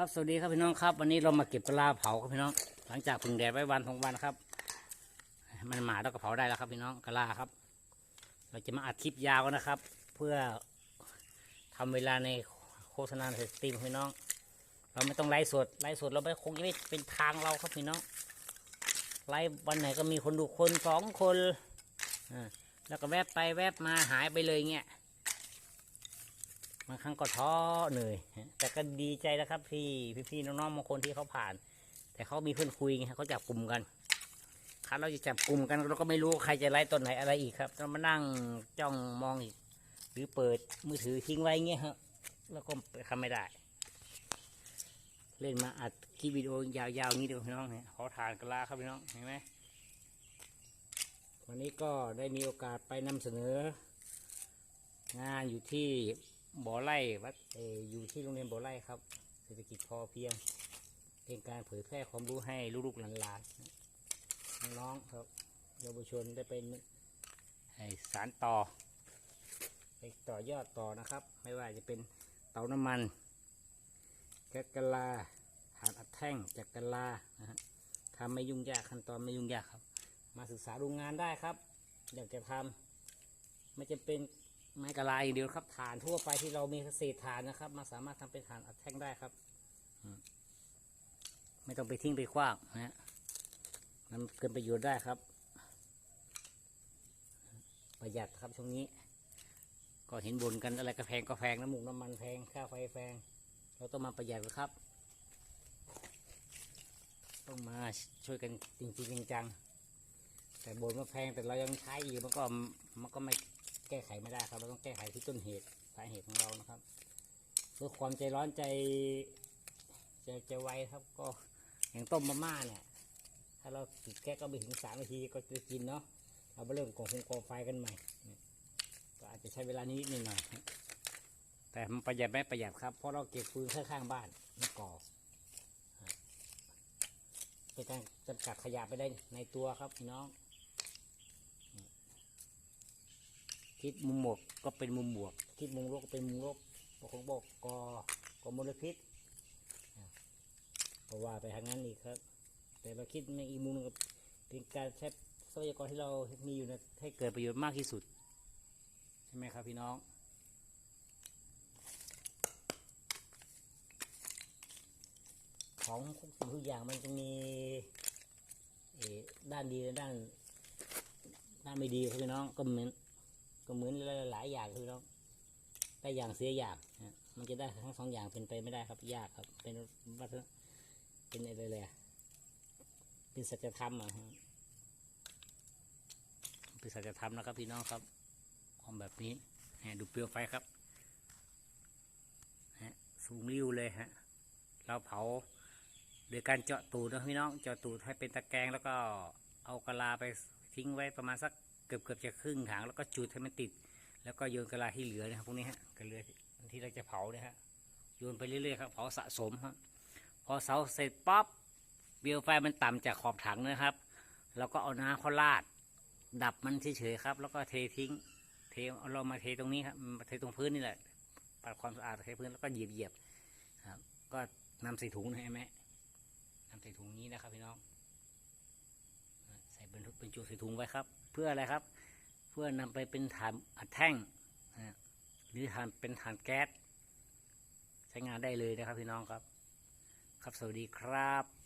ครับสวัสดีครับพี่น้องครับ วันนี้เรามาเก็บกะลาเผาครับพี่น้อง หลังจากพึ่งแดดไว้วันสองวันครับ มันหมาแล้วก็เผาได้แล้วครับพี่น้องกะลาครับ เราจะมาอัดคลิปยาวนะครับ เพื่อทำเวลาในโฆษณาสตรีมพี่น้อง เราไม่ต้องไลฟ์สดไลฟ์สดเราไม่คงจะไม่เป็นทางเราครับพี่น้องไลฟ์วันไหนก็มีคนดูคนสองคนอแล้วก็แวบไปแวบมาหายไปเลยเงี้ย บางครั้งก็ท้อเหนื่อยแต่ก็ดีใจนะครับพี่พี่ๆน้องๆบางคนที่เขาผ่าน แต่เขามีเพื่อนคุยไงเขาจับกลุ่มกันคันเราจะจับกลุ่มกันเราก็ไม่รู้ใครจะไล่ต้นไหนอะไรอีกครับเรามานั่งจ้องมองอีก หรือเปิดมือถือทิ้งไว้เงี้ยครับแล้วก็ทำไม่ได้ เล่นมาอัดคลิปวิดีโอยาวๆนี้เดี๋ยวพี่น้องเนี่ยขอทานกะลาครับพี่น้องเห็นไหมวันนี้ก็ได้มีโอกาสไปนำเสนอ งานอยู่ที่ บ่อไร่วัดเออยู่ที่โรงเรียนบ่อไร่ครับ เศรษฐกิจพอเพียง เป็นการเผยแพร่ความรู้ให้ลูกๆหลานๆน้องครับเยาวชนได้เป็นให้สารต่อไปต่อยอดต่อนะครับ ไม่ว่าจะเป็นเตาน้ำมันก๊สกะลาฐานอัดแท่งจากกะลานะฮะทำไม่ยุ่งยากขั้นตอนไม่ยุ่งยากครับ มาศึกษาดูงานได้ครับ อยากจะทำไม่จะเป็น ไม้กระลาอย่างเดียวครับฐานทั่วไปที่เรามีเศษฐานนะครับมาสามารถทำเป็นฐานอัดแท่งได้ครับไม่ต้องไปทิ้งไปขว้างนะฮะมันเกินประโยชน์ได้ครับ ประหยัดครับช่วงนี้ ก็เห็นบ่นกันอะไรก็แพงก็แพงน้ำมูกน้ำมันแพงค่าไฟแพงเราต้องมาประหยัดครับ ต้องมาช่วยกันจริงๆจังแต่บ่นว่าแพงแต่เรายังใช้อยู่มันก็มันก็ไม่ แก้ไขไม่ได้ครับ เราต้องแก้ไขที่ต้นเหตุสาเหตุของเรานะครับเพื่อความใจร้อนใจใจใจไวครับ ก็อย่างต้มมาม่าเนี่ย ถ้าเราติดแก๊สก็ไปถึงสามนาทีก็จะกินเนาะเราไปเริ่มก่อฟงก่อไฟกันใหม่ก็อาจจะใช้เวลานิดหน่อยแต่มันประหยัดไหมประหยัดครับ เพราะเราเก็บฟืนข้างๆบ้านมาก่อเป็นการจำกัดขยะไปได้ในตัวครับพี่น้อง คิดมุมบวกก็เป็นมุมบวก คิดมุมลบก็เป็นมุมลบบอกของบอกกอกอมลพิษอะก็ว่าไปทางนั้นอีกครับ แต่เราคิดในอีกมุมนึงก็เป็นการใช้ทรัพยากรที่เรามีอยู่นะให้เกิดประโยชน์มากที่สุด ใช่ไหมครับพี่น้องของทุกสิ่งทุกอย่างมันจะมีด้านดีและด้านด้านไม่ดีครับพี่น้องก็เหมือน ก็เหมือนหลายอย่างครับพี่น้องได้อย่างเสียอย่างนะมันจะได้ทั้งสองอย่างเป็นไปไม่ได้ครับยากครับ เป็นวัฒนเป็นอะไรเลยเป็นสัจธรรมอะฮะเป็นสัจธรรมนะครับพี่น้องครับของแบบนี้ฮะดูเปลวไฟครับฮะสูงริ้วเลยฮะ เราเผาโดยการเจาะตูดนะพี่น้อง เจาะตูดให้เป็นตะแกรงแล้วก็เอากะลาไปทิ้งไว้ประมาณสัก เกือบเกือบจะครึ่งถังแล้วก็จุดให้มันติด แล้วก็โยนกระลาที่เหลือนะครับพวกนี้ฮะกระเรือที่เราจะเผาเนี่ยฮะโยนไปเรื่อยๆครับเผาสะสมครับพอเสาเสร็จป๊อปเบลไฟมันต่ำจากขอบถังนะครับ แล้วก็เอาน้ำเขาลาด ดับมันเฉยๆครับ แล้วก็เททิ้ง เทเอาเรามาเทตรงนี้ครับเทตรงพื้นนี่แหละปัดความสะอาดเทพื้นแล้วก็เหยียบๆครับ ก็นำใส่ถุงนะให้ไหมนำใส่ถุงนี้นะครับพี่น้อง เป็นเป็นจุใส่ถุงไว้ครับ เพื่ออะไรครับ เพื่อนำไปเป็นฐานอัดแท่งนะหรือฐานเป็นฐานแก๊สใช้งานได้เลยนะครับพี่น้องครับ ครับสวัสดีครับ